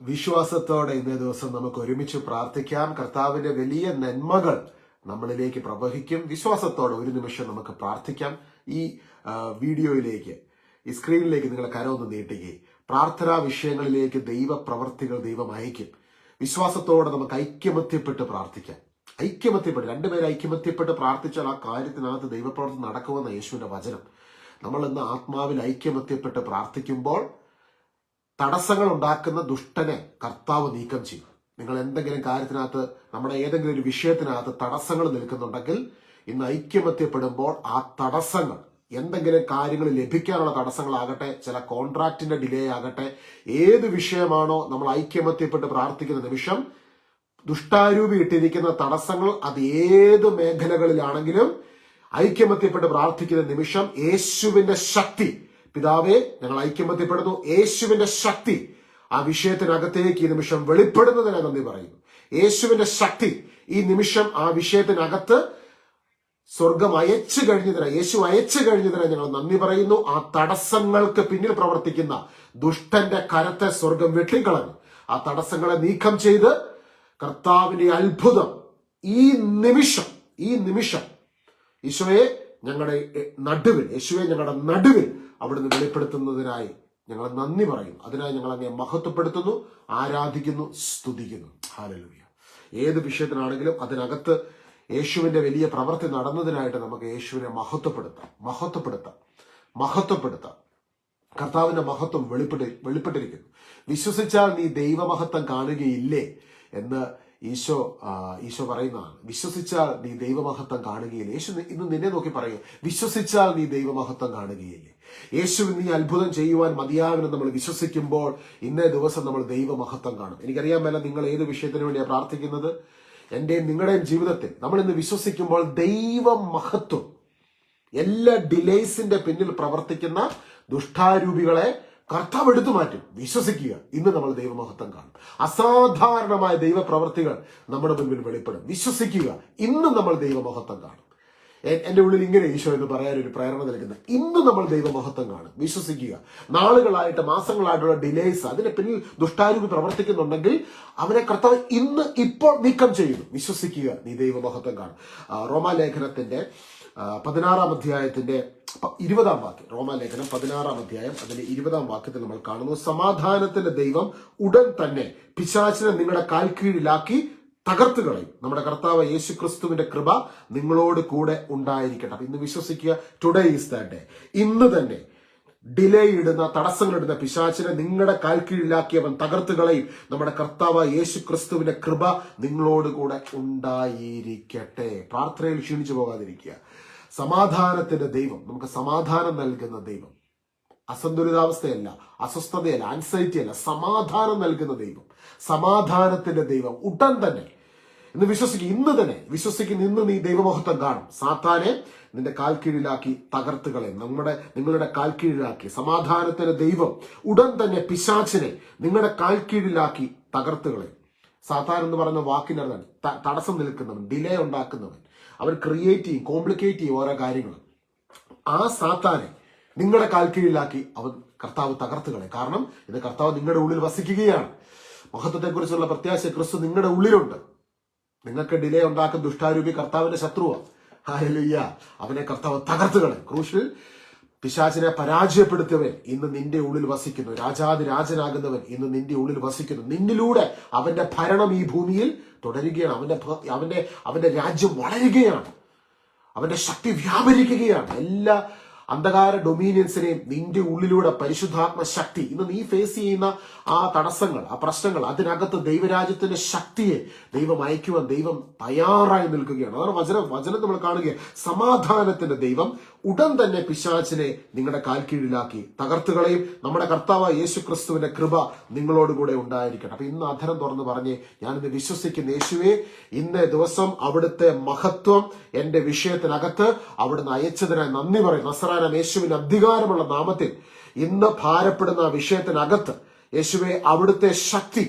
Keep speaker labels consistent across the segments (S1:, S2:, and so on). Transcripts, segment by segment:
S1: വിശ്വാസത്തോടെ ഇന്നേ ദിവസം നമുക്ക് ഒരുമിച്ച് പ്രാർത്ഥിക്കാം. കർത്താവിന്റെ വലിയ നന്മകൾ നമ്മളിലേക്ക് പ്രവഹിക്കും. വിശ്വാസത്തോടെ ഒരു നിമിഷം നമുക്ക് പ്രാർത്ഥിക്കാം. ഈ വീഡിയോയിലേക്ക് ഈ സ്ക്രീനിലേക്ക് നിങ്ങളെ കരമൊന്ന് നീട്ടുകയും പ്രാർത്ഥനാ വിഷയങ്ങളിലേക്ക് ദൈവ പ്രവർത്തികൾ ദൈവം അയക്കും. വിശ്വാസത്തോടെ നമുക്ക് ഐക്യമത്യപ്പെട്ട് പ്രാർത്ഥിക്കാം. ഐക്യമത്യപ്പെട്ട് രണ്ടുപേരെ ഐക്യമത്യപ്പെട്ട് പ്രാർത്ഥിച്ചാൽ ആ കാര്യത്തിനകത്ത് ദൈവപ്രവർത്തി നടക്കുമെന്ന യേശുവിന്റെ വചനം. നമ്മൾ ഇന്ന് ആത്മാവിൽ ഐക്യമത്യപ്പെട്ട് പ്രാർത്ഥിക്കുമ്പോൾ തടസ്സങ്ങൾ ഉണ്ടാക്കുന്ന ദുഷ്ടനെ കർത്താവ് നീക്കം ചെയ്യും. നിങ്ങൾ എന്തെങ്കിലും കാര്യത്തിനകത്ത് നമ്മുടെ ഏതെങ്കിലും ഒരു വിഷയത്തിനകത്ത് തടസ്സങ്ങൾ നിൽക്കുന്നുണ്ടെങ്കിൽ ഇന്ന് ഐക്യമത്യപ്പെടുമ്പോൾ ആ തടസ്സങ്ങൾ എന്തെങ്കിലും കാര്യങ്ങൾ ലഭിക്കാനുള്ള തടസ്സങ്ങളാകട്ടെ ചില കോൺട്രാക്റ്റിന്റെ ഡിലേ ആകട്ടെ ഏത് വിഷയമാണോ നമ്മൾ ഐക്യമത്യപ്പെട്ട് പ്രാർത്ഥിക്കുന്ന നിമിഷം ദുഷ്ടാരൂപി ഇട്ടിരിക്കുന്ന തടസ്സങ്ങൾ അത് ഏത് മേഖലകളിലാണെങ്കിലും ഐക്യമത്യപ്പെട്ട് പ്രാർത്ഥിക്കുന്ന നിമിഷം യേശുവിന്റെ ശക്തി പിതാവേ ഞങ്ങൾ ഐക്യമത്യപ്പെടുന്നു യേശുവിന്റെ ശക്തി ആ വിഷയത്തിനകത്തേക്ക് ഈ നിമിഷം വെളിപ്പെടുന്നതിനെ നന്ദി പറയുന്നു. യേശുവിന്റെ ശക്തി ഈ നിമിഷം ആ വിഷയത്തിനകത്ത് സ്വർഗം അയച്ചു കഴിഞ്ഞതിന് യേശു അയച്ചു കഴിഞ്ഞതിന് ഞങ്ങൾ നന്ദി പറയുന്നു. ആ തടസ്സങ്ങൾക്ക് പിന്നിൽ പ്രവർത്തിക്കുന്ന ദുഷ്ടന്റെ കരത്തെ സ്വർഗം വെട്ടിക്കളഞ്ഞു. ആ തടസ്സങ്ങളെ നീക്കം ചെയ്ത് കർത്താവിന്റെ അത്ഭുതം ഈ നിമിഷം ഈ നിമിഷം ഈശോയെ ഞങ്ങളുടെ നടുവിൽ യേശുവെ ഞങ്ങളുടെ നടുവിൽ അവിടുന്ന് വെളിപ്പെടുത്തുന്നതിനായി ഞങ്ങൾ നന്ദി പറയും അതിനായി ഞങ്ങൾ അങ്ങേ മഹത്വപ്പെടുത്തുന്നു ആരാധിക്കുന്നു സ്തുതിക്കുന്നു. ഹാലലൂയ ഏത് വിഷയത്തിനാണെങ്കിലും അതിനകത്ത് യേശുവിന്റെ വലിയ പ്രവൃത്തി നടന്നതിനായിട്ട് നമുക്ക് യേശുവിനെ മഹത്വപ്പെടുത്താം മഹത്വപ്പെടുത്താം മഹത്വപ്പെടുത്താം. കർത്താവിന്റെ മഹത്വം വെളിപ്പെട്ട് വെളിപ്പെട്ടിരിക്കുന്നു. വിശ്വസിച്ചാൽ നീ ദൈവമഹത്വം കാണുകയില്ലേ എന്ന് ഈശോ ഈശോ പറയുന്നതാണ് വിശ്വസിച്ചാൽ നീ ദൈവമഹത്വം കാണുകയില്ലേ. യേശു ഇന്ന് നിന്നെ നോക്കി പറയുക വിശ്വസിച്ചാൽ നീ ദൈവമഹത്വം കാണുകയില്ലേ. യേശു നീ അത്ഭുതം ചെയ്യുവാൻ മതിയാവിനെ നമ്മൾ വിശ്വസിക്കുമ്പോൾ ഇന്നേ ദിവസം നമ്മൾ ദൈവമഹത്വം കാണും. എനിക്കറിയാൻ മേല നിങ്ങൾ ഏത് വിഷയത്തിന് വേണ്ടിയാണ് പ്രാർത്ഥിക്കുന്നത്? എന്റെയും നിങ്ങളുടെയും ജീവിതത്തിൽ നമ്മൾ ഇന്ന് വിശ്വസിക്കുമ്പോൾ ദൈവമഹത്വം എല്ലാ ഡിലേസിന്റെ പിന്നിൽ പ്രവർത്തിക്കുന്ന ദുഷ്ടാരൂപികളെ കർത്താവ് എടുത്തു മാറ്റും. വിശ്വസിക്കുക. ഇന്ന് നമ്മൾ ദൈവമഹത്വം കാണും. അസാധാരണമായ ദൈവപ്രവർത്തികൾ നമ്മുടെ മുൻപിൽ വെളിപ്പെടും. വിശ്വസിക്കുക. ഇന്നും നമ്മൾ ദൈവമഹത്വം കാണും. എന്റെ ഉള്ളിൽ ഇങ്ങനെ ഈശോ എന്ന് പറയാൻ ഒരു പ്രേരണ നൽകുന്നത്. ഇന്ന് നമ്മൾ ദൈവമഹത്വം കാണും. വിശ്വസിക്കുക. നാളുകളായിട്ട് മാസങ്ങളായിട്ടുള്ള ഡിലേസ് അതിന് പിന്നിൽ ദുഷ്ടാരൂപി പ്രവർത്തിക്കുന്നുണ്ടെങ്കിൽ അവനെ കർത്താവ് ഇന്ന് ഇപ്പോൾ നീക്കം ചെയ്യുന്നു. വിശ്വസിക്കുക. നീ ദൈവമഹത്വം കാണും. റോമാലേഖനത്തിന്റെ പതിനാറാം അധ്യായത്തിന്റെ ഇരുപതാം വാക്യം റോമാലേഖനം പതിനാറാം അധ്യായം അതിന്റെ ഇരുപതാം വാക്യത്തിൽ നമ്മൾ കാണുന്നു സമാധാനത്തിന്റെ ദൈവം ഉടൻ തന്നെ പിശാചിനെ നിങ്ങളുടെ കാൽ കീഴിലാക്കി തകർത്ത് കളയും. നമ്മുടെ കർത്താവ് യേശു ക്രിസ്തുവിന്റെ കൃപ നിങ്ങളോട് കൂടെ ഉണ്ടായിരിക്കട്ടെ. അപ്പൊ ഇന്ന് വിശ്വസിക്കുക ടുഡേ ഈസ് ദാറ്റ് ഡേ ഇന്ന് തന്നെ ഡിലേ ഇടുന്ന തടസ്സങ്ങൾ ഇടുന്ന പിശാചിനെ നിങ്ങളുടെ കാൽ കീഴിലാക്കി അവൻ തകർത്ത് കളയും. നമ്മുടെ കർത്താവ് യേശു ക്രിസ്തുവിന്റെ കൃപ നിങ്ങളോട് കൂടെ ഉണ്ടായിരിക്കട്ടെ. പ്രാർത്ഥനയിൽ ക്ഷീണിച്ചു പോകാതിരിക്കുക. സമാധാനത്തിന്റെ ദൈവം നമുക്ക് സമാധാനം നൽകുന്ന ദൈവം. അസന്തുലിതാവസ്ഥയല്ല അസ്വസ്ഥതയല്ല ആൻസൈറ്റി അല്ല സമാധാനം നൽകുന്ന ദൈവം. സമാധാനത്തിന്റെ ദൈവം ഉടൻ തന്നെ. ഇന്ന് വിശ്വസിക്കും ഇന്ന് തന്നെ വിശ്വസിക്കുന്ന ഇന്ന് നീ ദൈവമഹത്വം കാണും. സാത്താനെ നിന്റെ കാൽ കീഴിലാക്കി തകർത്തുകളെ നമ്മുടെ നിങ്ങളുടെ കാൽ കീഴിലാക്കി സമാധാനത്തിന്റെ ദൈവം ഉടൻ തന്നെ പിശാച്ചിനെ നിങ്ങളുടെ കാൽ കീഴിലാക്കി തകർത്തുകളെ സാത്താൻ എന്ന് പറയുന്ന വാക്കിനർത്ഥം തടസ്സം നിൽക്കുന്നവൻ ഡിലേ ഉണ്ടാക്കുന്നവൻ. അവൻ ക്രിയേറ്റ് ചെയ്യും കോംപ്ലിക്കേറ്റ് ചെയ്യും ഓരോ കാര്യങ്ങൾ. ആ സാത്താനെ നിങ്ങളുടെ കാൽ കീഴിലാക്കി അവൻ കർത്താവ് തകർത്തുകളെ കാരണം ഇത് കർത്താവ് നിങ്ങളുടെ ഉള്ളിൽ വസിക്കുകയാണ്. മഹത്വത്തെക്കുറിച്ചുള്ള പ്രത്യാശ ക്രിസ്തു നിങ്ങളുടെ ഉള്ളിലുണ്ട്. നിങ്ങൾക്ക് ഡിലേ ഉണ്ടാക്കുന്ന ദുഷ്ടാരൂപി കർത്താവിന്റെ ശത്രുവാണ് ഹാലലുയ്യ അവനെ കർത്താവ് തകർത്തുകളെ ക്രൂശിൽ പിശാചിനെ പരാജയപ്പെടുത്തിയവൻ ഇന്ന് നിന്റെ ഉള്ളിൽ വസിക്കുന്നു. രാജാതി രാജനാകുന്നവൻ ഇന്ന് നിന്റെ ഉള്ളിൽ വസിക്കുന്നു. നിന്നിലൂടെ അവന്റെ ഭരണം ഈ ഭൂമിയിൽ തുടരുകയാണ്. അവന്റെ അവന്റെ അവന്റെ രാജ്യം വളരുകയാണ്. അവന്റെ ശക്തി വ്യാപരിക്കുകയാണ്. എല്ലാ അന്ധകാര ഡൊമീനിയൻസിനെയും നിന്റെ ഉള്ളിലൂടെ പരിശുദ്ധാത്മ ശക്തി. ഇന്ന് നീ ഫേസ് ചെയ്യുന്ന ആ തടസ്സങ്ങൾ ആ പ്രശ്നങ്ങൾ അതിനകത്ത് ദൈവരാജ്യത്തിന്റെ ശക്തിയെ ദൈവം അയക്കുവാൻ ദൈവം തയ്യാറായി നിൽക്കുകയാണ്. അതാണ് വചനം. വചനം നമ്മൾ കാണുക സമാധാനത്തിന്റെ ദൈവം ഉടൻ തന്നെ പിശാചിനെ നിങ്ങളുടെ കാൽ കീഴിലാക്കി തകർത്തുകളെയും നമ്മുടെ കർത്താവ് യേശു ക്രിസ്തുവിന്റെ കൃപ നിങ്ങളോടുകൂടെ ഉണ്ടായിരിക്കണം അപ്പൊ ഇന്ന് അധരം തുറന്ന് പറഞ്ഞ് ഞാനിന്ന് വിശ്വസിക്കുന്ന യേശുവെ ഇന്ന് ദിവസം അവിടുത്തെ മഹത്വം എന്റെ വിഷയത്തിനകത്ത് അവിടുന്ന് അയച്ചതിനായി നന്ദി പറയും നസറാനം യേശുവിന് അധികാരമുള്ള നാമത്തിൽ ഇന്ന് ഭാരപ്പെടുന്ന വിഷയത്തിനകത്ത് യേശുവെ അവിടുത്തെ ശക്തി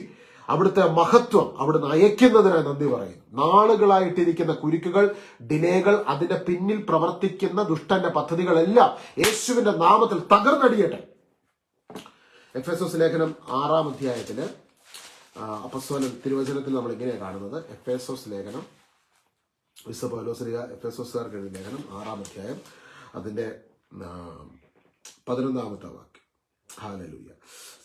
S1: അവിടുത്തെ മഹത്വം അവിടുന്ന് അയക്കുന്നതിനായി നന്ദി പറയും നാളുകളായിട്ടിരിക്കുന്ന കുരുക്കുകൾ ഡിലേകൾ അതിന്റെ പിന്നിൽ പ്രവർത്തിക്കുന്ന ദുഷ്ടന്റെ പദ്ധതികളെല്ലാം യേശുവിന്റെ നാമത്തിൽ തകർന്നടിയട്ടെ. എഫ് എസ് എസ് ലേഖനം ആറാം അധ്യായത്തിൽ അപ്പസ്വല തിരുവചനത്തിൽ നമ്മൾ ഇങ്ങനെയാണ് കാണുന്നത്. എഫ് എസ് എസ് ലേഖനം വിശ്വ പൗലോസ്ലിക എഫ് എസ് എസ്കാർക്ക് എഴുതിയ ലേഖനം ആറാം അധ്യായം. അതിന്റെ ആ, പതിനൊന്നാമത്തെ വാക്യം. ഹാലലൂയ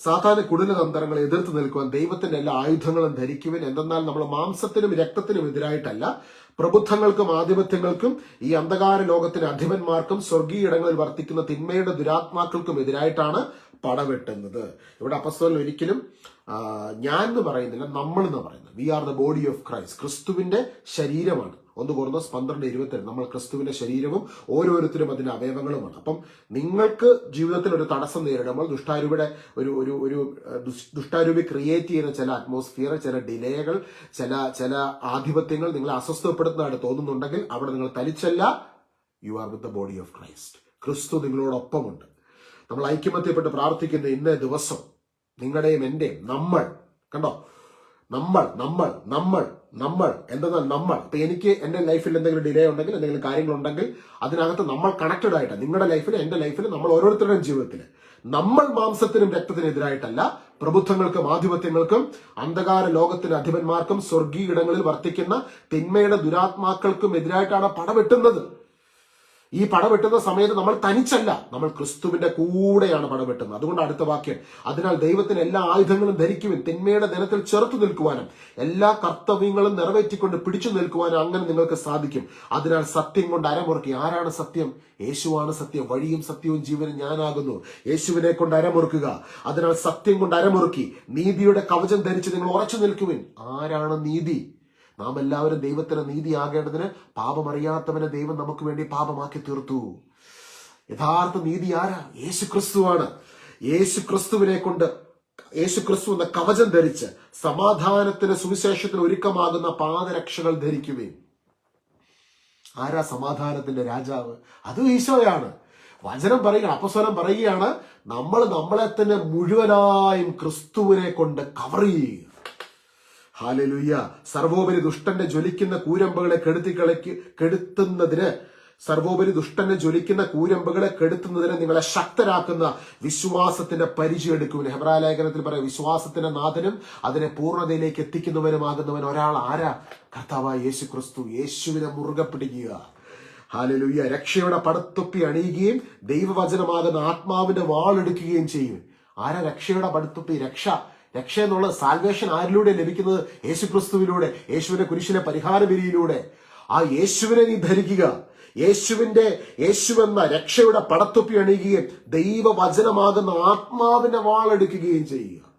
S1: സാധാരണ കുടിലതന്ത്രങ്ങളെ എതിർത്ത് നിൽക്കുവാൻ ദൈവത്തിന്റെ എല്ലാ ആയുധങ്ങളും ധരിക്കുവാൻ. എന്തെന്നാൽ നമ്മൾ മാംസത്തിനും രക്തത്തിനും എതിരായിട്ടല്ല പ്രബുദ്ധങ്ങൾക്കും ആധിപത്യങ്ങൾക്കും ഈ അന്ധകാര ലോകത്തിന് അധിപന്മാർക്കും സ്വർഗീയ ഇടങ്ങളിൽ വർത്തിക്കുന്ന തിന്മയുടെ ദുരാത്മാക്കൾക്കും എതിരായിട്ടാണ് പടവെട്ടുന്നത്. ഇവിടെ അപ്പസ്തോലൻ ഒരിക്കലും ഞാൻ എന്ന് പറയുന്നില്ല നമ്മൾ എന്ന് പറയുന്നത്. We are the body of Christ ക്രിസ്തുവിന്റെ ശരീരമാണ്. ഒന്ന് കുറഞ്ഞ പന്ത്രണ്ട് ഇരുപത്തിരണ്ട്. നമ്മൾ ക്രിസ്തുവിന്റെ ശരീരവും ഓരോരുത്തരും അതിന്റെ അവയവങ്ങളുമാണ്. അപ്പം നിങ്ങൾക്ക് ജീവിതത്തിൽ ഒരു തടസ്സം നേരിടുമ്പോൾ ദുഷ്ടാരൂപിയുടെ ഒരു ഒരു ഒരു ദുഷ്ടാരൂപി ക്രിയേറ്റ് ചെയ്യുന്ന ചില അറ്റ്മോസ്ഫിയർ ചില ഡിലേകൾ ചില ചില ആധിപത്യങ്ങൾ നിങ്ങളെ അസ്വസ്ഥപ്പെടുത്തുന്നതായിട്ട് തോന്നുന്നുണ്ടെങ്കിൽ അവിടെ നിങ്ങൾ തലിച്ചല്ല you are with the body of Christ ക്രിസ്തു നിങ്ങളോടൊപ്പമുണ്ട്. നമ്മൾ ഐക്യമത്യപ്പെട്ട് പ്രാർത്ഥിക്കുന്ന ഇന്നേ ദിവസം നിങ്ങളുടെയും എന്റെയും നമ്മൾ കണ്ടോ? നമ്മൾ നമ്മൾ നമ്മൾ നമ്മൾ എന്തെന്നാൽ നമ്മൾ. ഇപ്പൊ എനിക്ക് എന്റെ ലൈഫിൽ എന്തെങ്കിലും ഡിലേ ഉണ്ടെങ്കിൽ എന്തെങ്കിലും കാര്യങ്ങളുണ്ടെങ്കിൽ അതിനകത്ത് നമ്മൾ കണക്റ്റഡ് ആയിട്ട് നിങ്ങളുടെ ലൈഫിൽ എന്റെ ലൈഫിൽ നമ്മൾ ഓരോരുത്തരുടെയും ജീവിതത്തിൽ. നമ്മൾ മാംസത്തിനും രക്തത്തിനും എതിരായിട്ടല്ല പ്രബുദ്ധങ്ങൾക്കും ആധിപത്യങ്ങൾക്കും അന്ധകാര ലോകത്തിന് അധിപന്മാർക്കും സ്വർഗീയ ഇടങ്ങളിൽ വർത്തിക്കുന്ന തിന്മയുടെ ദുരാത്മാക്കൾക്കും എതിരായിട്ടാണ് പടവെട്ടുന്നത്. ഈ പടവെട്ടുന്ന സമയത്ത് നമ്മൾ തനിച്ചല്ല. നമ്മൾ ക്രിസ്തുവിന്റെ കൂടെയാണ് പടവെട്ടുന്നത്. അതുകൊണ്ട് അടുത്ത വാക്യം അതിനാൽ ദൈവത്തിന് എല്ലാ ആയുധങ്ങളും ധരിക്കുവിൻ തിന്മയുടെ ദിനത്തിൽ ചെറുത്തു നിൽക്കുവാനും എല്ലാ കർത്തവ്യങ്ങളും നിറവേറ്റിക്കൊണ്ട് പിടിച്ചു നിൽക്കുവാനും അങ്ങനെ നിങ്ങൾക്ക് സാധിക്കും. അതിനാൽ സത്യം കൊണ്ട് അരമുറുക്കി. ആരാണ് സത്യം? യേശുവാണ് സത്യം. വഴിയും സത്യവും ജീവനും ഞാനാകുന്നു. യേശുവിനെ കൊണ്ട് അരമുറുക്കുക. അതിനാൽ സത്യം കൊണ്ട് അരമുറുക്കി. നീതിയുടെ കവചം ധരിച്ച് നിങ്ങൾ ഉറച്ചു നിൽക്കുവിൻ. ആരാണ് നീതി? നാം എല്ലാവരും ദൈവത്തിന് നീതിയാകേണ്ടതിന് പാപമറിയാത്തവനെ ദൈവം നമുക്ക് വേണ്ടി പാപമാക്കി തീർത്തു. യഥാർത്ഥ നീതി ആരാ? യേശു ക്രിസ്തുവാണ് യേശു ക്രിസ്തുവിനെ കൊണ്ട് യേശു ക്രിസ്തു എന്ന കവചം ധരിച്ച് സമാധാനത്തിന് സുവിശേഷത്തിന് ഒരുക്കമാകുന്ന പാദരക്ഷകൾ ധരിക്കുകയും ആരാ സമാധാനത്തിന്റെ രാജാവ്? അത് ഈശോയാണ്. വചനം പറയുക അപസ്വരം പറയുകയാണ് നമ്മൾ നമ്മളെ തന്നെ മുഴുവനായും ക്രിസ്തുവിനെ കൊണ്ട് കവർ ചെയ്യുക ഹാലലുയ്യ സർവോപരി ദുഷ്ടന്റെ ജ്വലിക്കുന്ന കൂരമ്പകളെ കെടുത്തി കളയ്ക്ക് കെടുത്തുന്നതിന് സർവോപരി ദുഷ്ടനെ ജ്വലിക്കുന്ന കൂരമ്പുകളെ കെടുത്തുന്നതിന് നിങ്ങളെ ശക്തരാക്കുന്ന വിശ്വാസത്തിന്റെ പരിചയം എടുക്കുവിന് ഹെബ്രായ ലേഖനത്തിൽ പറയാം വിശ്വാസത്തിന്റെ നാഥനും അതിനെ പൂർണതയിലേക്ക് എത്തിക്കുന്നവനുമാകുന്നവൻ ഒരാൾ ആരാ? കർത്താവായ യേശു ക്രിസ്തു യേശുവിനെ മുറുകെ പിടിക്കുക. ഹാലലുയ്യ രക്ഷയുടെ പടത്തൊപ്പി അണിയുകയും ദൈവവചനമാകുന്ന ആത്മാവിന്റെ വാളെടുക്കുകയും ചെയ്യും. ആരാ രക്ഷയുടെ പടത്തൊപ്പി? രക്ഷ. രക്ഷ എന്നുള്ള സാൽവേഷൻ ആരിലൂടെ ലഭിക്കുന്നത്? യേശുക്രിസ്തുവിലൂടെ യേശുവിന്റെ കുരിശിലെ പരിഹാര ബലിയിലൂടെ ആ യേശുവിനെ നീ ധരിക്കുക. യേശുവിന്റെ യേശുവെന്ന രക്ഷയുടെ പടത്തൊപ്പി അണിയുകയും ദൈവവചനമാകുന്ന ആത്മാവിന്റെ വാളെടുക്കുകയും ചെയ്യുക.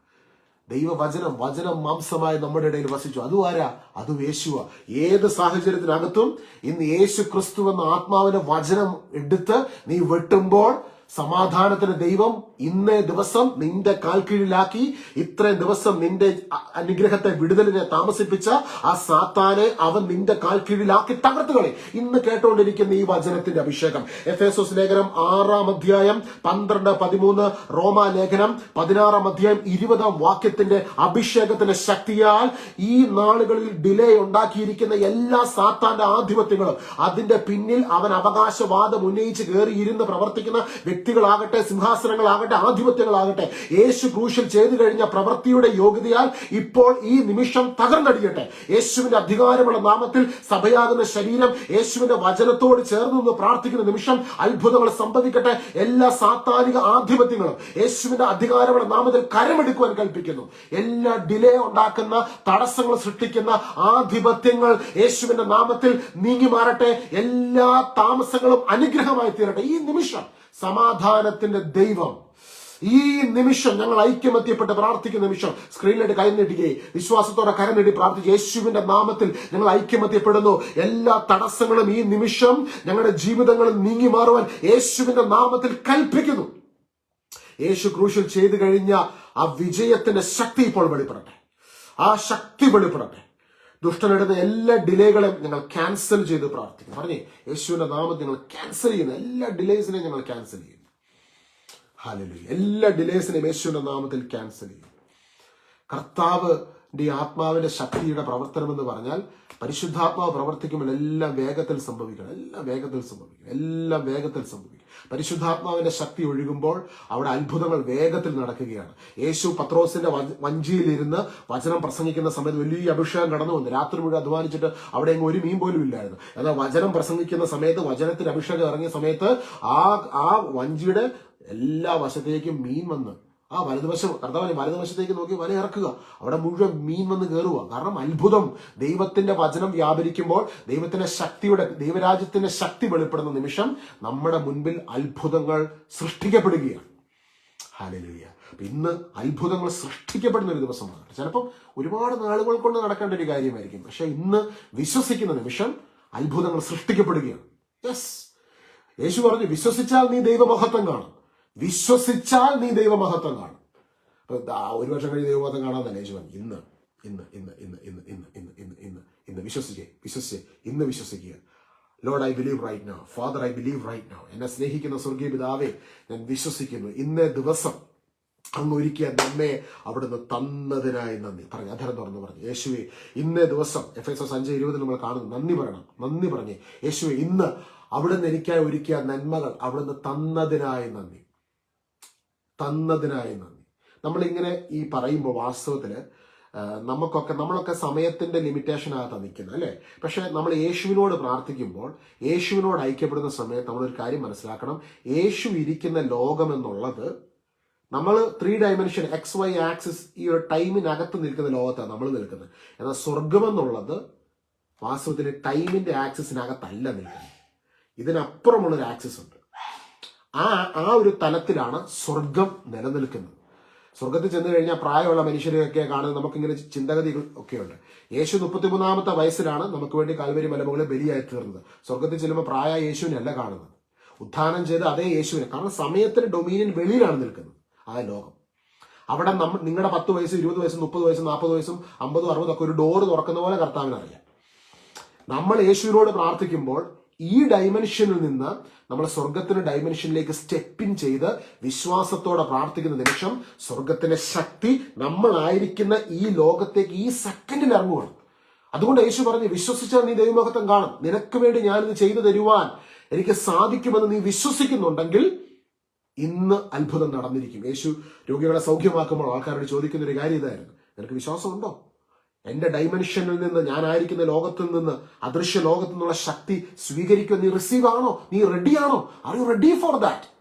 S1: ദൈവവചനം വചനം മാംസമായി നമ്മുടെ ഇടയിൽ വസിച്ചു. അതും ആരാ? അതും യേശുവ. ഏത് സാഹചര്യത്തിനകത്തും ഇന്ന് യേശു ക്രിസ്തു എന്ന ആത്മാവിന്റെ വചനം എടുത്ത് നീ വെട്ടുമ്പോൾ സമാധാനത്തിന് ദൈവം ഇന്നേ ദിവസം നിന്റെ കാൽക്കീഴിലാക്കി ഇത്രയും ദിവസം നിന്റെ അനുഗ്രഹത്തെ വിടുതലിനെ താമസിപ്പിച്ച ആ സാത്താനെ അവൻ നിന്റെ കാൽക്കീഴിലാക്കി തകർത്തുകളെ ഇന്ന് കേട്ടുകൊണ്ടിരിക്കുന്ന ഈ വചനത്തിന്റെ അഭിഷേകം. എഫ് എസ് ലേഖനം ആറാം അധ്യായം പന്ത്രണ്ട് പതിമൂന്ന് റോമാ ലേഖനം പതിനാറാം അധ്യായം ഇരുപതാം വാക്യത്തിന്റെ അഭിഷേകത്തിന്റെ ശക്തിയാൽ ഈ നാളുകളിൽ ഡിലേ ഉണ്ടാക്കിയിരിക്കുന്ന എല്ലാ സാത്താന്റെ ആധിപത്യങ്ങളും അതിന്റെ പിന്നിൽ അവൻ അവകാശവാദം ഉന്നയിച്ച് കയറിയിരുന്ന് പ്രവർത്തിക്കുന്ന വ്യക്തികളാകട്ടെ സിംഹാസനങ്ങളാകട്ടെ ആധിപത്യങ്ങളാകട്ടെ യേശു ക്രൂശിൽ ചെയ്തു കഴിഞ്ഞ പ്രവൃത്തിയുടെ യോഗ്യതയാൽ ഇപ്പോൾ ഈ നിമിഷം തകർന്നടിയട്ടെ. യേശുവിന്റെ അധികാരമുള്ള നാമത്തിൽ സഭയാകുന്ന ശരീരം യേശുവിന്റെ വചനത്തോട് ചേർന്ന് നിന്ന് പ്രാർത്ഥിക്കുന്ന നിമിഷം അത്ഭുതങ്ങൾ സംഭവിക്കട്ടെ. എല്ലാ സാത്താനിക ആധിപത്യങ്ങളും യേശുവിന്റെ അധികാരമുള്ള നാമത്തിൽ കരമെടുക്കുവാൻ കൽപ്പിക്കുന്നു. എല്ലാ ഡിലേ ഉണ്ടാക്കുന്ന തടസ്സങ്ങൾ സൃഷ്ടിക്കുന്ന ആധിപത്യങ്ങൾ യേശുവിന്റെ നാമത്തിൽ നീങ്ങി മാറട്ടെ. എല്ലാ താമസങ്ങളും അനുഗ്രഹമായി തീരട്ടെ. ഈ നിമിഷം സമാധാനത്തിന്റെ ദൈവം. ഈ നിമിഷം ഞങ്ങൾ ഐക്യമത്യപ്പെട്ട് പ്രാർത്ഥിക്കുന്ന നിമിഷം സ്ക്രീനിലേക്ക് കൈ നീട്ടുകയും വിശ്വാസത്തോടെ കരം നീട്ടി പ്രാർത്ഥിച്ച് യേശുവിന്റെ നാമത്തിൽ ഞങ്ങൾ ഐക്യമത്യപ്പെടുന്നു. എല്ലാ തടസ്സങ്ങളും ഈ നിമിഷം ഞങ്ങളുടെ ജീവിതങ്ങളിൽ നീങ്ങി മാറുവാൻ യേശുവിന്റെ നാമത്തിൽ കൽപ്പിക്കുന്നു. യേശു ക്രൂശിൽ ചെയ്തു കഴിഞ്ഞ ആ വിജയത്തിന്റെ ശക്തി ഇപ്പോൾ വെളിപ്പെടട്ടെ. ആ ശക്തി വെളിപ്പെടട്ടെ. ദുഷ്ടനെടുത്ത എല്ലാ ഡിലേകളെയും നിങ്ങൾ ക്യാൻസൽ ചെയ്ത് പ്രാർത്ഥിക്കും പറഞ്ഞേ യേശുവിന്റെ നാമത്തിൽ നിങ്ങൾ ക്യാൻസൽ ചെയ്യുന്ന. എല്ലാ ഡിലേസിനെയും ഞങ്ങൾ ക്യാൻസൽ ചെയ്യുന്നു. ഹാലലു എല്ലാ ഡിലേസിനെയും യേശുവിന്റെ നാമത്തിൽ ക്യാൻസൽ ചെയ്യും കർത്താവ് ഈ ആത്മാവിന്റെ ശക്തിയുടെ പ്രവർത്തനം എന്ന് പറഞ്ഞാൽ പരിശുദ്ധാത്മാവ് പ്രവർത്തിക്കുമ്പോൾ എല്ലാം വേഗത്തിൽ സംഭവിക്കണം. എല്ലാം വേഗത്തിൽ സംഭവിക്കണം. എല്ലാം വേഗത്തിൽ സംഭവിക്കും പരിശുദ്ധാത്മാവിന്റെ ശക്തി ഒഴുകുമ്പോൾ അവിടെ അത്ഭുതങ്ങൾ വേഗത്തിൽ നടക്കുകയാണ്. യേശു പത്രോസിന്റെ വഞ്ചിയിലിരുന്ന് വചനം പ്രസംഗിക്കുന്ന സമയത്ത് വലിയ അഭിഷേകം കടന്നു വന്നു. രാത്രി മുഴുവൻ അധ്വാനിച്ചിട്ട് അവിടെ ഒരു മീൻ പോലും ഇല്ലായിരുന്നു. എന്നാൽ വചനം പ്രസംഗിക്കുന്ന സമയത്ത് വചനത്തിന് അഭിഷേകം ഇറങ്ങിയ സമയത്ത് ആ ആ വഞ്ചിയുടെ എല്ലാ വശത്തേക്കും മീൻ വന്ന് ആ വലതുവശം കർത്താവിനെ വലതുവശത്തേക്ക് നോക്കി വല ഇറക്കുക അവിടെ മുഴുവൻ മീൻ വന്ന് കയറുക കാരണം അത്ഭുതം. ദൈവത്തിന്റെ വചനം വ്യാപരിക്കുമ്പോൾ ദൈവത്തിന്റെ ശക്തിയുടെ ദൈവരാജ്യത്തിന്റെ ശക്തി വെളിപ്പെടുന്ന നിമിഷം നമ്മുടെ മുൻപിൽ അത്ഭുതങ്ങൾ സൃഷ്ടിക്കപ്പെടുകയാണ്. ഹാലലുയ്യ അപ്പൊ ഇന്ന് അത്ഭുതങ്ങൾ സൃഷ്ടിക്കപ്പെടുന്ന ഒരു ദിവസമാണ്. ചിലപ്പം ഒരുപാട് നാളുകൾ കൊണ്ട് നടക്കേണ്ട ഒരു കാര്യമായിരിക്കും. പക്ഷെ ഇന്ന് വിശ്വസിക്കുന്ന നിമിഷം അത്ഭുതങ്ങൾ സൃഷ്ടിക്കപ്പെടുകയാണ്. യെസ് യേശു പറഞ്ഞു വിശ്വസിച്ചാൽ നീ ദൈവമഹത്വം കാണും. വിശ്വസിച്ചാൽ നീ ദൈവമഹത്വം കാണും. ഒരു വർഷം കഴിഞ്ഞ് ദൈവമഹത്വം കാണാൻ തന്നെ ഇന്ന് ഇന്ന് ഇന്ന് ഇന്ന് ഇന്ന് ഇന്ന് ഇന്ന് ഇന്ന് ഇന്ന് ഇന്ന് ഇന്ന് വിശ്വസിക്കേ വിശ്വസിച്ചേ ഇന്ന് വിശ്വസിക്കുക. Lord I believe right now father I believe right now എന്നെ സ്നേഹിക്കുന്ന സ്വർഗീയ പിതാവേ ഞാൻ വിശ്വസിക്കുന്നു. ഇന്നേ ദിവസം അങ്ങ് ഒരുക്കിയ നമ്മെ അവിടുന്ന് തന്നതിനായി നന്ദി. പറഞ്ഞു അധരം തുറന്ന് പറഞ്ഞു. യേശുവെ ഇന്നേ ദിവസം എഫ് എസ് എസ് അഞ്ച് ഇരുപതിൽ നമ്മൾ കാണുന്നു. നന്ദി പറയണം നന്ദി പറഞ്ഞേ. യേശുവെ ഇന്ന് അവിടുന്ന് എനിക്കായി ഒരുക്കിയ നന്മകൾ അവിടുന്ന് തന്നതിനായി നന്ദി. തന്നതിനായി നന്ദി. നമ്മളിങ്ങനെ ഈ പറയുമ്പോൾ വാസ്തവത്തിൽ നമുക്കൊക്കെ നമ്മളൊക്കെ സമയത്തിന്റെ ലിമിറ്റേഷനകത്താണ് നിൽക്കുന്നത് അല്ലേ? പക്ഷെ നമ്മൾ യേശുവിനോട് പ്രാർത്ഥിക്കുമ്പോൾ യേശുവിനോട് ഐക്യപ്പെടുന്ന സമയത്ത് നമ്മളൊരു കാര്യം മനസ്സിലാക്കണം. യേശു ഇരിക്കുന്ന ലോകം എന്നുള്ളത് നമ്മൾ three dimension X Y axis ഈ ഒരു ടൈമിനകത്ത് നിൽക്കുന്ന ലോകത്താണ് നമ്മൾ നിൽക്കുന്നത്. എന്നാൽ സ്വർഗം എന്നുള്ളത് വാസ്തവത്തിൽ ടൈമിന്റെ ആക്സിസിനകത്തല്ല നിൽക്കുന്നത്. ഇതിനപ്പുറമുള്ളൊരു ആക്സിസ് ഉണ്ട്. ആ ആ ഒരു തലത്തിലാണ് സ്വർഗം നിലനിൽക്കുന്നത്. സ്വർഗത്തിൽ ചെന്ന് കഴിഞ്ഞാൽ പ്രായമുള്ള മനുഷ്യരെയൊക്കെ കാണുന്നത് നമുക്കിങ്ങനെ ചിന്തഗതികൾ ഒക്കെയുണ്ട്. യേശു മുപ്പത്തിമൂന്നാമത്തെ വയസ്സിലാണ് നമുക്ക് വേണ്ടി കാൽവരി മലമുകളിൽ ബലിയായി തീർന്നത്. സ്വർഗത്തിൽ ചെല്ലുമ്പോൾ പ്രായ യേശുവിനല്ല കാണുന്നത്. ഉദ്ധാനം ചെയ്ത് അതേ യേശുവിനെ. കാരണം സമയത്തിന് ഡൊമീനിയൻ വെളിയിലാണ് നിൽക്കുന്നത്. ആ ലോകം. അവിടെ നമ്മൾ നിങ്ങളുടെ പത്ത് വയസ്സ് ഇരുപത് വയസ്സ് മുപ്പത് വയസ്സ് നാൽപ്പത് വയസ്സും അമ്പതും അറുപതൊക്കെ ഒരു ഡോറ് തുറക്കുന്ന പോലെ കർത്താവിനറിയാം. നമ്മൾ യേശുവിനോട് പ്രാർത്ഥിക്കുമ്പോൾ ഈ ഡൈമെൻഷനിൽ നിന്ന് നമ്മൾ സ്വർഗത്തിന്റെ ഡൈമെൻഷനിലേക്ക് സ്റ്റെപ്പിൻ ചെയ്ത് വിശ്വാസത്തോടെ പ്രാർത്ഥിക്കുന്ന നിമിഷം സ്വർഗത്തിന്റെ ശക്തി നമ്മളായിരിക്കുന്ന ഈ ലോകത്തേക്ക് ഈ സെക്കൻഡിൽ ഇറങ്ങുകയാണ് അതുകൊണ്ട് യേശു പറഞ്ഞു വിശ്വസിച്ചാൽ നീ ദൈവമുഖത്വം കാണും. നിനക്ക് വേണ്ടി ഞാനിത് ചെയ്തു തരുവാൻ എനിക്ക് സാധിക്കുമെന്ന് നീ വിശ്വസിക്കുന്നുണ്ടെങ്കിൽ ഇന്ന് അത്ഭുതം നടന്നിരിക്കും. യേശു രോഗികളെ സൗഖ്യമാക്കുമ്പോൾ ആൾക്കാരോട് ചോദിക്കുന്ന ഒരു കാര്യം ഇതായിരുന്നു. നിനക്ക് വിശ്വാസമുണ്ടോ? എന്റെ ഡൈമെൻഷനിൽ നിന്ന് ഞാനായിരിക്കുന്ന ലോകത്തിൽ നിന്ന് അദൃശ്യ ലോകത്തു നിന്നുള്ള ശക്തി സ്വീകരിക്കുക നീ റിസീവ് ആണോ? നീ റെഡിയാണോ are you ready for that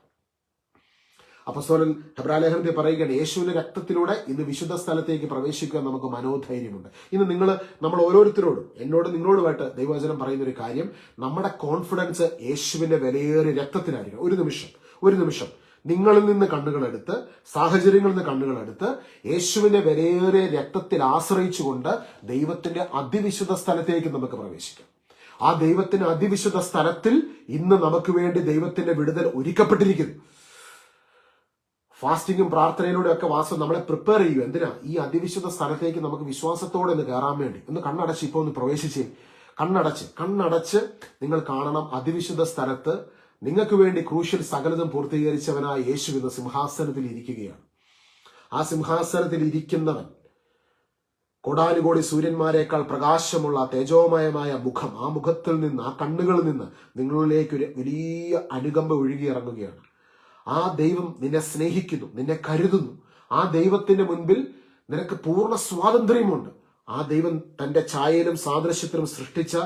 S1: അപ്പസ്തോലൻ ഹെബ്രാലേഖനത്തിൽ പറയുകയാണ് യേശുവിന്റെ രക്തത്തിലൂടെ ഇന്ന് വിശുദ്ധ സ്ഥലത്തേക്ക് പ്രവേശിക്കാൻ നമുക്ക് മനോധൈര്യമുണ്ട്. ഇന്ന് നിങ്ങൾ നമ്മൾ ഓരോരുത്തരോടും എന്നോട് നിങ്ങളോടുമായിട്ട് ദൈവവചനം പറയുന്ന ഒരു കാര്യം നമ്മുടെ കോൺഫിഡൻസ് യേശുവിന്റെ വിലയേറിയ രക്തത്തിലായിരിക്കണം. ഒരു നിമിഷം ഒരു നിമിഷം. നിങ്ങളിൽ നിന്ന് കണ്ണുകളെടുത്ത് സാഹചര്യങ്ങളിൽ നിന്ന് കണ്ണുകളെടുത്ത് യേശുവിന്റെ വിലയേറിയ രക്തത്തിൽ ആശ്രയിച്ചുകൊണ്ട് ദൈവത്തിന്റെ അതിവിശുദ്ധ സ്ഥലത്തേക്ക് നമുക്ക് പ്രവേശിക്കാം. ആ ദൈവത്തിന്റെ അതിവിശുദ്ധ സ്ഥലത്തിൽ ഇന്ന് നമുക്ക് വേണ്ടി ദൈവത്തിന്റെ വിടുതൽ ഒരുക്കപ്പെട്ടിരിക്കുന്നു. ഫാസ്റ്റിങ്ങും പ്രാർത്ഥനയിലൂടെ ഒക്കെ വാസം നമ്മളെ പ്രിപ്പയർ ചെയ്യൂ. എന്തിനാ? ഈ അതിവിശുദ്ധ സ്ഥലത്തേക്ക് നമുക്ക് വിശ്വാസത്തോടെ ഒന്ന് കയറാൻ വേണ്ടി. ഒന്ന് കണ്ണടച്ച് ഇപ്പോൾ ഒന്ന് പ്രവേശിച്ചേ. കണ്ണടച്ച്. കണ്ണടച്ച് നിങ്ങൾ കാണണം അതിവിശുദ്ധ സ്ഥലത്ത് നിങ്ങൾക്ക് വേണ്ടി ക്രൂഷ്യൽ സകലതും പൂർത്തീകരിച്ചവനായ യേശു എന്ന സിംഹാസനത്തിൽ ഇരിക്കുകയാണ്. ആ സിംഹാസനത്തിൽ ഇരിക്കുന്നവൻ കോടാനുകോടി സൂര്യന്മാരെക്കാൾ പ്രകാശമുള്ള തേജോമയമായ മുഖം ആ മുഖത്തിൽ നിന്ന് ആ കണ്ണുകളിൽ നിന്ന് നിങ്ങളിലേക്ക് ഒരു വലിയ അനുകമ്പ ഒഴുകിയിറങ്ങുകയാണ് ആ ദൈവം നിന്നെ സ്നേഹിക്കുന്നു നിന്നെ കരുതുന്നു. ആ ദൈവത്തിന്റെ മുൻപിൽ നിനക്ക് പൂർണ സ്വാതന്ത്ര്യമുണ്ട്. ആ ദൈവം തന്റെ ഛായയിലും സാദൃശ്യത്തിലും സൃഷ്ടിച്ച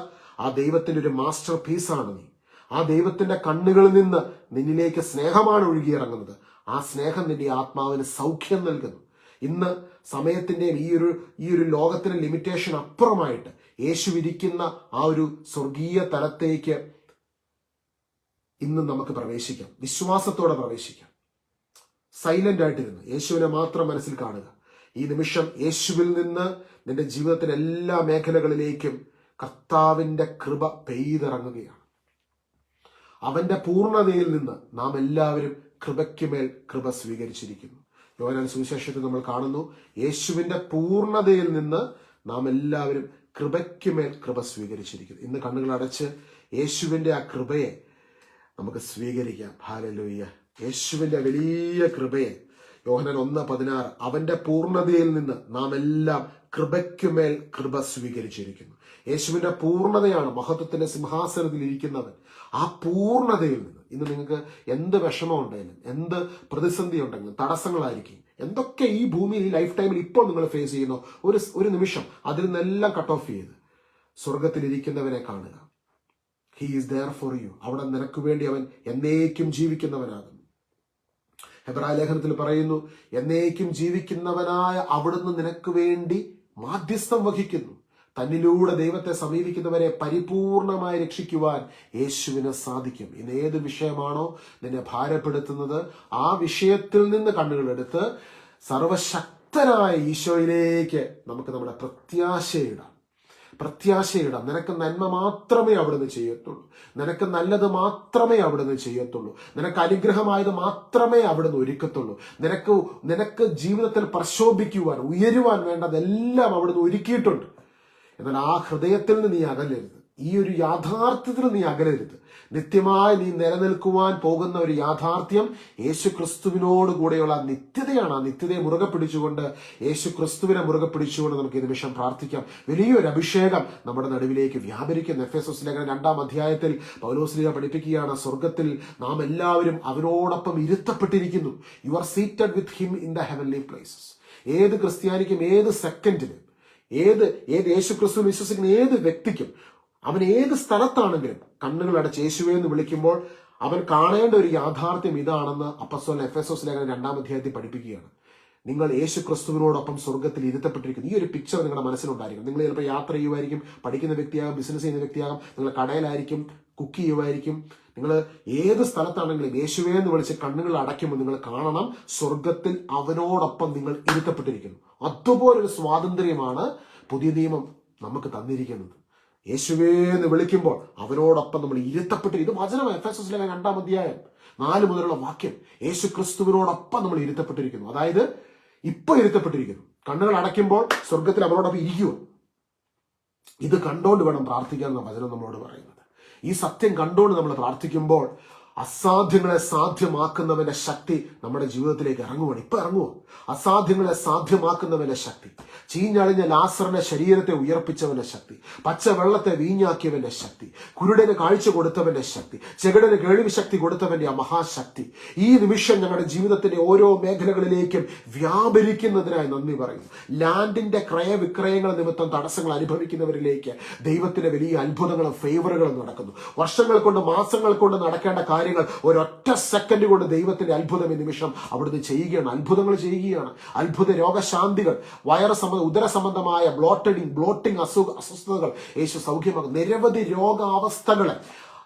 S1: ആ ദൈവത്തിന്റെ ഒരു മാസ്റ്റർ പീസാണ് നീ. ആ ദൈവത്തിന്റെ കണ്ണുകളിൽ നിന്ന് നിന്നിലേക്ക് സ്നേഹമാണ് ഒഴുകിയിറങ്ങുന്നത്. ആ സ്നേഹം നിന്റെ ആത്മാവിന് സൗഖ്യം നൽകുന്നു. ഇന്ന് സമയത്തിന്റെയും ഈ ഒരു ഈ ഒരു ലോകത്തിന്റെ ലിമിറ്റേഷൻ അപ്പുറമായിട്ട് യേശു ഇരിക്കുന്ന ആ ഒരു സ്വർഗീയ തലത്തേക്ക് ഇന്ന് നമുക്ക് പ്രവേശിക്കാം. വിശ്വാസത്തോടെ പ്രവേശിക്കാം. സൈലന്റ് ആയിട്ടിരുന്ന്. യേശുവിനെ മാത്രം മനസ്സിൽ കാണുക. ഈ നിമിഷം യേശുവിൽ നിന്ന് നിന്റെ ജീവിതത്തിലെ എല്ലാ മേഖലകളിലേക്കും കർത്താവിന്റെ കൃപ പെയ്തിറങ്ങുകയാണ്. അവന്റെ പൂർണതയിൽ നിന്ന് നാം എല്ലാവരും കൃപയ്ക്കുമേൽ കൃപ സ്വീകരിച്ചിരിക്കുന്നു. യോഹനാൻ സുവിശേഷത്തിൽ നമ്മൾ കാണുന്നു യേശുവിന്റെ പൂർണതയിൽ നിന്ന് നാം എല്ലാവരും കൃപയ്ക്കുമേൽ കൃപ സ്വീകരിച്ചിരിക്കുന്നു. ഇന്ന് കണ്ണുകൾ അടച്ച് യേശുവിന്റെ ആ കൃപയെ നമുക്ക് സ്വീകരിക്കാം. ഭാരലൂയ്യ യേശുവിന്റെ വലിയ കൃപയെ യോഹനൻ ഒന്ന് പതിനാറ് അവന്റെ പൂർണതയിൽ നിന്ന് നാം എല്ലാം കൃപയ്ക്കുമേൽ കൃപ സ്വീകരിച്ചിരിക്കുന്നു. യേശുവിന്റെ പൂർണതയാണ് മഹത്വത്തിന്റെ സിംഹാസനത്തിൽ ഇരിക്കുന്നവൻ. ആ പൂർണതയിൽ നിന്ന് ഇന്ന് നിങ്ങൾക്ക് എന്ത് വിഷമം ഉണ്ടെങ്കിലും എന്ത് പ്രതിസന്ധി ഉണ്ടെങ്കിലും തടസ്സങ്ങളായിരിക്കും. എന്തൊക്കെ ഈ ഭൂമിയിൽ ഈ ലൈഫ് ടൈമിൽ ഇപ്പോൾ നിങ്ങൾ ഫേസ് ചെയ്യുന്നു ഒരു ഒരു നിമിഷം അതിൽ നിന്നെല്ലാം കട്ട് ഓഫ് ചെയ്ത് സ്വർഗത്തിലിരിക്കുന്നവനെ കാണുക. He is there for you അവിടെ നിനക്ക് വേണ്ടി അവൻ എന്നേക്കും ജീവിക്കുന്നവനാകുന്നു. ഹെബ്രായ ലേഖനത്തിൽ പറയുന്നു എന്നേക്കും ജീവിക്കുന്നവനായ അവിടുന്ന് നിനക്ക് വേണ്ടി മാധ്യസ്ഥം വഹിക്കുന്നു. തന്നിലൂടെ ദൈവത്തെ സമീപിക്കുന്നവരെ പരിപൂർണമായി രക്ഷിക്കുവാൻ യേശുവിന് സാധിക്കും. ഇന്ന് ഏത് വിഷയമാണോ നിന്നെ ഭാരപ്പെടുത്തുന്നത് ആ വിഷയത്തിൽ നിന്ന് കണ്ണുകളെടുത്ത് സർവശക്തനായ ഈശോയിലേക്ക് നമുക്ക് നമ്മുടെ പ്രത്യാശയിടാം പ്രത്യാശയിടാം നിനക്ക് നന്മ മാത്രമേ അവിടുന്ന് ചെയ്യത്തുള്ളൂ. നിനക്ക് നല്ലത് മാത്രമേ അവിടുന്ന് ചെയ്യത്തുള്ളൂ. നിനക്ക് അനുഗ്രഹമായത് മാത്രമേ അവിടുന്ന് ഒരുക്കത്തുള്ളൂ. നിനക്ക് നിനക്ക് ജീവിതത്തിൽ പ്രശോഭിക്കുവാൻ ഉയരുവാൻ വേണ്ടതെല്ലാം അവിടുന്ന് ഒരുക്കിയിട്ടുണ്ട്. എന്നാൽ ആ ഹൃദയത്തിൽ നിന്ന് നീ അകലരുത്. ഈ ഒരു യാഥാർത്ഥ്യത്തിൽ നീ അകലരുത്. നിത്യമായി നീ നിലനിൽക്കുവാൻ പോകുന്ന ഒരു യാഥാർത്ഥ്യം യേശു ക്രിസ്തുവിനോട് കൂടെയുള്ള നിത്യതയാണ്. ആ നിത്യതയെ മുറുകെ പിടിച്ചുകൊണ്ട് യേശു ക്രിസ്തുവിനെ മുറുകെ പിടിച്ചുകൊണ്ട് നമുക്ക് ഈ നിമിഷം പ്രാർത്ഥിക്കാം. വലിയൊരു അഭിഷേകം നമ്മുടെ നടുവിലേക്ക് വ്യാപരിക്കുന്ന. എഫ് എസ് എസ് ലേഖനം രണ്ടാം അധ്യായത്തിൽ പൗലോസ്ലിക പഠിപ്പിക്കുകയാണ്. സ്വർഗത്തിൽ നാം എല്ലാവരും അവനോടൊപ്പം ഇരുത്തപ്പെട്ടിരിക്കുന്നു. You are seated with him in the heavenly places ഏത് ക്രിസ്ത്യാനിക്കും ഏത് സെക്കൻഡിലും ഏത് ഏത് യേശു ക്രിസ്തു വിശ്വസിക്കുന്ന ഏത് വ്യക്തിക്കും അവൻ ഏത് സ്ഥലത്താണെങ്കിലും കണ്ണുകൾ അടച്ച് യേശുവെ എന്ന് വിളിക്കുമ്പോൾ അവൻ കാണേണ്ട ഒരു യാഥാർത്ഥ്യം ഇതാണെന്ന് അപ്പസ്വൽ എഫ് എസ് എസ് ലേഖനം രണ്ടാം അധ്യായത്തിൽ പഠിപ്പിക്കുകയാണ്. നിങ്ങൾ യേശു ക്രിസ്തുവിനോടൊപ്പം സ്വർഗത്തിൽ ഇരുത്തപ്പെട്ടിരിക്കുന്നു. ഈ ഒരു പിക്ചർ നിങ്ങളുടെ മനസ്സിലുണ്ടായിരിക്കും നിങ്ങൾ ചിലപ്പോൾ യാത്ര ചെയ്യുമായിരിക്കും പഠിക്കുന്ന വ്യക്തിയാകും ബിസിനസ് ചെയ്യുന്ന വ്യക്തിയാകും നിങ്ങൾ കടയിലായിരിക്കും കുക്ക് ചെയ്യുമായിരിക്കും നിങ്ങൾ ഏത് സ്ഥലത്താണെങ്കിലും യേശുവേ എന്ന് വിളിച്ച് കണ്ണുകൾ അടയ്ക്കുമ്പോൾ നിങ്ങൾ കാണണം സ്വർഗത്തിൽ അവനോടൊപ്പം നിങ്ങൾ ഇരുത്തപ്പെട്ടിരിക്കുന്നു അതുപോലൊരു സ്വാതന്ത്ര്യമാണ് പുതിയ നിയമം നമുക്ക് തന്നിരിക്കുന്നത്. യേശുവേ എന്ന് വിളിക്കുമ്പോൾ അവനോടൊപ്പം നമ്മൾ ഇരുത്തപ്പെട്ട് ഇത് വചനം എഫ് എസ് എസിലെ രണ്ടാം അധ്യായം നാല് മുതലുള്ള വാക്യം. യേശു ക്രിസ്തുവിനോടൊപ്പം നമ്മൾ ഇരുത്തപ്പെട്ടിരിക്കുന്നു. അതായത് ഇപ്പൊ ഇരുത്തപ്പെട്ടിരിക്കുന്നു. കണ്ണുകൾ അടയ്ക്കുമ്പോൾ സ്വർഗത്തിൽ അവനോടൊപ്പം ഇരിക്കുക ഇത് കണ്ടോണ്ട് വേണം പ്രാർത്ഥിക്കാൻ വചനം നമ്മളോട് പറയുന്നത്. ഈ സത്യം കണ്ടുകൊണ്ട് നമ്മൾ പ്രാർത്ഥിക്കുമ്പോൾ അസാധ്യങ്ങളെ സാധ്യമാക്കുന്നവന്റെ ശക്തി നമ്മുടെ ജീവിതത്തിലേക്ക് ഇറങ്ങുവാണ്. ഇപ്പൊ ഇറങ്ങുവോ? അസാധ്യങ്ങളെ സാധ്യമാക്കുന്നവന്റെ ശക്തി ചീഞ്ഞഴിഞ്ഞ ലാസറിന്റെ ശരീരത്തെ ഉയർപ്പിച്ചവന്റെ ശക്തി പച്ചവെള്ളത്തെ വീഞ്ഞാക്കിയവന്റെ ശക്തി കുരുടന് കാഴ്ച കൊടുത്തവന്റെ ശക്തി ചെകിടന് കേൾവി ശക്തി കൊടുത്തവന്റെ ആ മഹാശക്തി ഈ നിമിഷം ഞങ്ങളുടെ ജീവിതത്തിന്റെ ഓരോ മേഖലകളിലേക്കും വ്യാപരിക്കുന്നതിനായി നന്ദി പറയുന്നു. ലാൻഡിന്റെ ക്രയവിക്രയങ്ങൾ നിമിത്തം തടസ്സങ്ങൾ അനുഭവിക്കുന്നവരിലേക്ക് ദൈവത്തിന്റെ വലിയ അത്ഭുതങ്ങളും ഫേവറുകളും നടക്കുന്നു. വർഷങ്ങൾ കൊണ്ട് മാസങ്ങൾ കൊണ്ട് നടക്കേണ്ട കാര്യങ്ങൾ ഒരൊറ്റ സെക്കൻഡ് കൊണ്ട് ദൈവത്തിന്റെ അത്ഭുതം ഈ നിമിഷം അവിടുന്ന് ചെയ്യുകയാണ്. അത്ഭുതങ്ങൾ ചെയ്യുകയാണ്. അത്ഭുത രോഗശാന്തികൾ വയറ് സംബന്ധ ഉദര സംബന്ധമായ ബ്ലോട്ടഡിങ് ബ്ലോട്ടിംഗ് അസുഖ അസ്വസ്ഥതകൾ. യേശു സൗഖ്യമാക്കും നിരവധി രോഗാവസ്ഥകളെ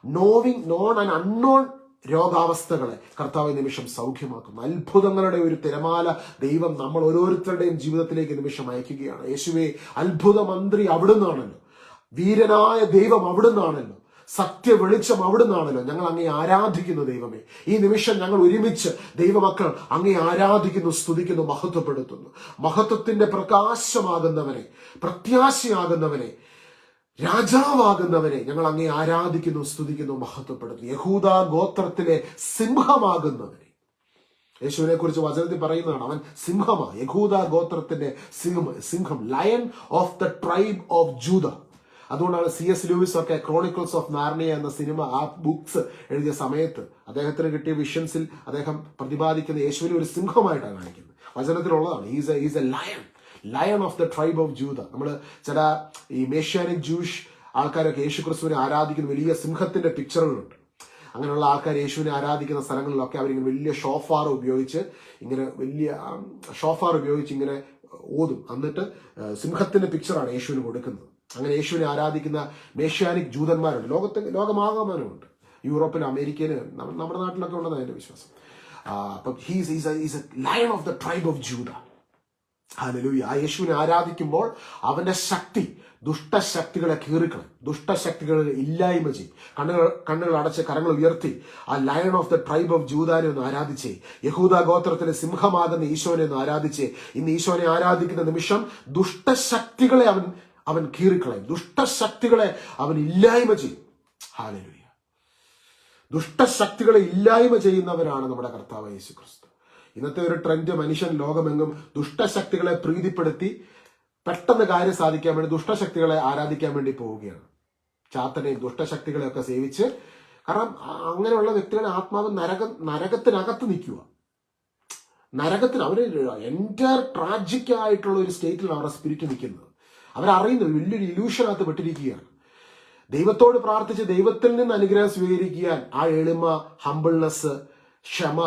S1: നോവിങ് നോൺ ആൻഡ് അൺനോൺ രോഗാവസ്ഥകളെ കർത്താവ് നിമിഷം സൗഖ്യമാക്കുന്നു. അത്ഭുതങ്ങളുടെ ഒരു തിരമാല ദൈവം നമ്മൾ ഓരോരുത്തരുടെയും ജീവിതത്തിലേക്ക് നിമിഷം അയക്കുകയാണ്. യേശുവെ അത്ഭുത മന്ത്രി അവിടുന്നാണല്ലോ. വീരനായ ദൈവം അവിടുന്നാണല്ലോ. സത്യ വെളിച്ചം അവിടുന്നാണല്ലോ ഞങ്ങൾ അങ്ങേ ആരാധിക്കുന്നു ദൈവമേ. ഈ നിമിഷം ഞങ്ങൾ ഒരുമിച്ച് ദൈവമക്കൾ അങ്ങേ ആരാധിക്കുന്നു സ്തുതിക്കുന്നു മഹത്വപ്പെടുത്തുന്നു. മഹത്വത്തിന്റെ പ്രകാശമാകുന്നവനെ പ്രത്യാശയാകുന്നവനെ രാജാവാകുന്നവനെ ഞങ്ങൾ അങ്ങേ ആരാധിക്കുന്നു സ്തുതിക്കുന്നു മഹത്വപ്പെടുത്തുന്നു. യഹൂദ ഗോത്രത്തിലെ സിംഹമാകുന്നവനെ. യേശുവിനെ കുറിച്ച് വചനത്തിൽ പറയുന്നതാണ് അവൻ സിംഹമാ യഹൂദ ഗോത്രത്തിന്റെ സിംഹം സിംഹം lion of the tribe of Judah അതുകൊണ്ടാണ് സി എസ് ലൂയിസ് ഒക്കെ ക്രോണിക്കിൾസ് ഓഫ് നാർണിയ എന്ന സിനിമ ആ ബുക്സ് എഴുതിയ സമയത്ത് അദ്ദേഹത്തിന് കിട്ടിയ വിഷൻസിൽ അദ്ദേഹം പ്രതിപാദിക്കുന്ന യേശുവിനെ ഒരു സിംഹമായിട്ടാണ് കാണിക്കുന്നത്. വചനത്തിലുള്ളതാണ്. Is a is a lion lion of the tribe of Judah നമ്മൾ ചില ഈ മേഷ്യാനിക് ജൂഷ് ആൾക്കാരൊക്കെ യേശു ക്രിസ്തുവിനെ ആരാധിക്കുന്ന വലിയ സിംഹത്തിന്റെ പിക്ചറുകളുണ്ട് അങ്ങനെയുള്ള ആൾക്കാർ യേശുവിനെ ആരാധിക്കുന്ന സ്ഥലങ്ങളിലൊക്കെ അവരിങ്ങനെ വലിയ ഷോഫാർ ഉപയോഗിച്ച് ഇങ്ങനെ വലിയ ഷോഫാർ ഉപയോഗിച്ച് ഇങ്ങനെ ഓതും. എന്നിട്ട് സിംഹത്തിന്റെ പിക്ചറാണ് യേശുവിന് കൊടുക്കുന്നത്. അങ്ങനെ യേശുവിനെ ആരാധിക്കുന്ന മേഷ്യാനിക് ജൂതന്മാരുണ്ട്. ലോകത്ത് ലോകമാകമാനമുണ്ട്. യൂറോപ്പിലും അമേരിക്കയിലും നമ്മുടെ നാട്ടിലൊക്കെ ഉള്ളതാണ് എന്റെ വിശ്വാസം. അപ്പം he's is is a lion of the tribe of Judah hallelujah ആ യേശുവിനെ ആരാധിക്കുമ്പോൾ അവന്റെ ശക്തി ദുഷ്ടശക്തികളെ കീറിക്കണം ദുഷ്ടശക്തികളെ ഇല്ലായ്മ ചെയ്യും. കണ്ണുകൾ കണ്ണുകൾ അടച്ച് കരങ്ങൾ ഉയർത്തി ആ lion of the tribe of ജൂതാനെ ഒന്ന് ആരാധിച്ചേ. യഹൂദ ഗോത്രത്തിലെ സിംഹമാകുന്ന ഈശോനെ ഒന്ന് ആരാധിച്ചേ. ഇന്ന് ഈശോനെ ആരാധിക്കുന്ന നിമിഷം ദുഷ്ടശക്തികളെ അവൻ അവൻ കീറിക്കളയും. ദുഷ്ടശക്തികളെ അവൻ ഇല്ലായ്മ ചെയ്യും. ഹാലലുയ ദുഷ്ടശക്തികളെ ഇല്ലായ്മ ചെയ്യുന്നവരാണ് നമ്മുടെ കർത്താവ് യേശു ക്രിസ്തു ഇന്നത്തെ ഒരു ട്രെൻഡ് മനുഷ്യൻ ലോകമെങ്ങും ദുഷ്ടശക്തികളെ പ്രീതിപ്പെടുത്തി പെട്ടെന്ന് കാര്യം സാധിക്കാൻ വേണ്ടി ദുഷ്ടശക്തികളെ ആരാധിക്കാൻ വേണ്ടി പോവുകയാണ്. ചാത്തനെയും ദുഷ്ടശക്തികളെയൊക്കെ സേവിച്ച് കാരണം അങ്ങനെയുള്ള വ്യക്തികളുടെ ആത്മാവ് നരക നരകത്തിനകത്ത് നിൽക്കുക. നരകത്തിന് അവർ എന്റെ ട്രാജിക്കായിട്ടുള്ള ഒരു സ്റ്റേറ്റിൽ അവരുടെ സ്പിരിറ്റ് നിൽക്കുന്നത്. അവരറിയുന്നത് വലിയൊരു ഇലൂഷനകത്ത് പെട്ടിരിക്കുകയാണ്. ദൈവത്തോട് പ്രാർത്ഥിച്ച് ദൈവത്തിൽ നിന്ന് അനുഗ്രഹം സ്വീകരിക്കാൻ ആ എളിമ ഹമ്പിൾനെസ് ക്ഷമ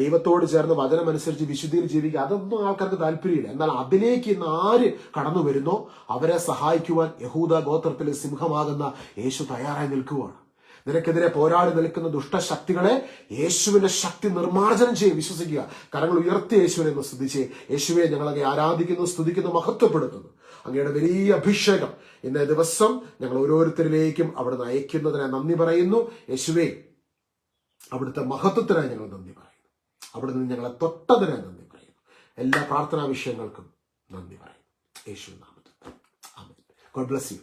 S1: ദൈവത്തോട് ചേർന്ന് വചനമനുസരിച്ച് വിശുദ്ധിയിൽ ജീവിക്കുക അതൊന്നും ആൾക്കാർക്ക് താല്പര്യമില്ല. എന്നാൽ അതിലേക്ക് ഇന്ന് ആര് കടന്നു വരുന്നോ? അവരെ സഹായിക്കുവാൻ യഹൂദ ഗോത്രത്തിലെ സിംഹമാകുന്ന യേശു തയ്യാറായി നിൽക്കുവാണ്. നിനക്കെതിരെ പോരാടി നിൽക്കുന്ന ദുഷ്ടശക്തികളെ യേശുവിന്റെ ശക്തി നിർമ്മാർജനം ചെയ്യും വിശ്വസിക്കുക. കരങ്ങൾ ഉയർത്തി യേശുവിനെ ഒന്ന് സ്തുതിച്ച്. യേശുവെ ഞങ്ങളെ ആരാധിക്കുന്നു സ്തുതിക്കുന്നു മഹത്വപ്പെടുത്തുന്നു. അങ്ങയുടെ വലിയ അഭിഷേകം ഇന്ന ദിവസം ഞങ്ങൾ ഓരോരുത്തരിലേക്കും അവിടുന്ന് അയക്കുന്നതിനെ നന്ദി പറയുന്നു. യേശുവേ അവിടുത്തെ മഹത്വത്തിനായി ഞങ്ങൾ നന്ദി പറയുന്നു. അവിടെ നിന്ന് ഞങ്ങളെ തൊട്ടതിനായി നന്ദി പറയുന്നു. എല്ലാ പ്രാർത്ഥനാ വിഷയങ്ങൾക്കും നന്ദി പറയുന്നു. യേശു നാമത്തിൽ. ആമേൻ. God bless you.